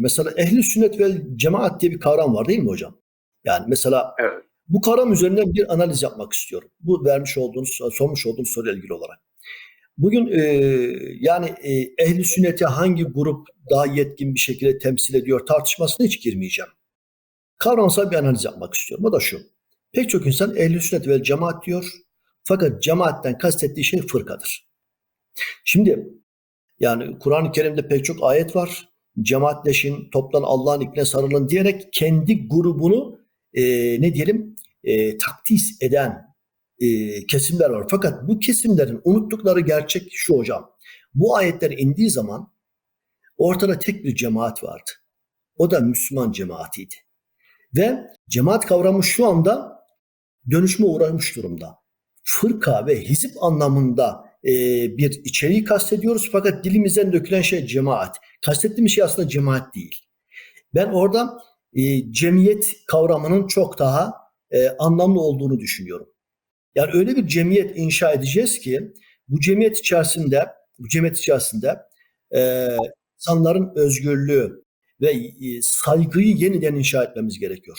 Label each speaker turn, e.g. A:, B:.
A: Mesela ehli sünnet ve cemaat diye bir kavram var değil mi hocam? Yani mesela
B: Evet.
A: bu kavram üzerinden bir analiz yapmak istiyorum. Bu vermiş olduğunuz, sormuş olduğunuz soruyla ilgili olarak. Bugün e, yani e, ehli sünneti hangi grup daha yetkin bir şekilde temsil ediyor tartışmasına hiç girmeyeceğim. Kavramsal bir analiz yapmak istiyorum. O da şu. Pek çok insan ehli sünnet ve cemaat diyor. Fakat cemaatten kastettiği şey fırkadır. Şimdi yani Kur'an-ı Kerim'de pek çok ayet var. Cemaatleşin, toplan Allah'ın ipine sarılın diyerek kendi grubunu e, ne diyelim e, takdis eden e, kesimler var. Fakat bu kesimlerin unuttukları gerçek şu hocam. Bu ayetler indiği zaman ortada tek bir cemaat vardı. O da Müslüman cemaatiydi. Ve cemaat kavramı şu anda dönüşme uğramış durumda. Fırka ve hizip anlamında e, bir içeriği kastediyoruz fakat dilimizden dökülen şey cemaat. Kastettiğimiz şey aslında cemaat değil. Ben orada e, cemiyet kavramının çok daha e, anlamlı olduğunu düşünüyorum. Yani öyle bir cemiyet inşa edeceğiz ki bu cemiyet içerisinde bu cemiyet içerisinde e, insanların özgürlüğü ve e, saygıyı yeniden inşa etmemiz gerekiyor.